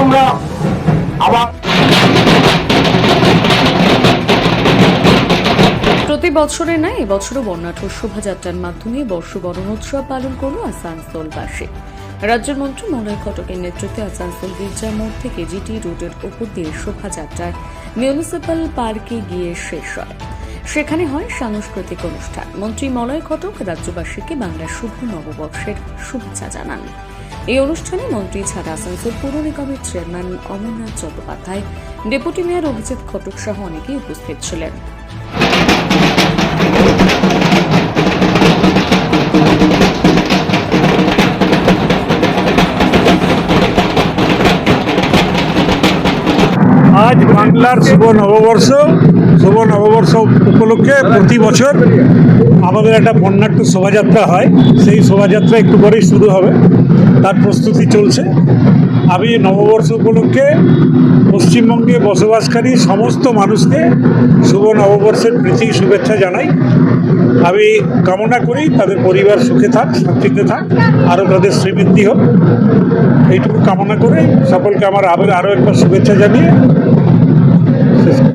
আমরা আবার প্রতি বছরে ন্যায় এবছরও বর্ণাঢ্য শোভাযাত্রার মাধ্যমে বর্ষবরণ উৎসব পালন করল আসানসোলবাসী। রাজ্যের মন্ত্রী মলয় ঘটকের নেতৃত্বে আসানসোল গির্জা মোড় থেকে জিটি রোডের উপর দিয়ে শোভাযাত্রায় মিউনিসিপ্যাল পার্কে গিয়ে শেষ হয়। সেখানে হয় সাংস্কৃতিক অনুষ্ঠান। মন্ত্রী মলয় ঘটক রাজ্যবাসীকে বাংলার শুভ নববর্ষের শুভেচ্ছা জানান। এই অনুষ্ঠানে মন্ত্রী ছাড়া আসানসোল পৌর নিগমের chairman Amarnath Chattopadhyay, deputy mayor Abhijit Ghatak সহ অনেকেই উপস্থিত ছিলেন। আজ বাংলার শুভ নববর্ষ। শুভ নববর্ষ উপলক্ষে প্রতি বছর আমাদের একটা বন্যাট্য শোভাযাত্রা হয়। সেই শোভাযাত্রা একটু পরেই শুরু হবে। তার প্রস্তুতি চলছে। আমি নববর্ষ উপলক্ষে পশ্চিমবঙ্গে বসবাসকারী সমস্ত মানুষকে শুভ নববর্ষের প্রীতি, শুভেচ্ছা জানাই। আমি কামনা করি তাদের পরিবার সুখে থাক, শান্তিতে থাক, আরও তাদের শ্রীবৃদ্ধি হোক। এইটুকু কামনা করে সকলকে আমার আবার আরও একবার শুভেচ্ছা জানিয়ে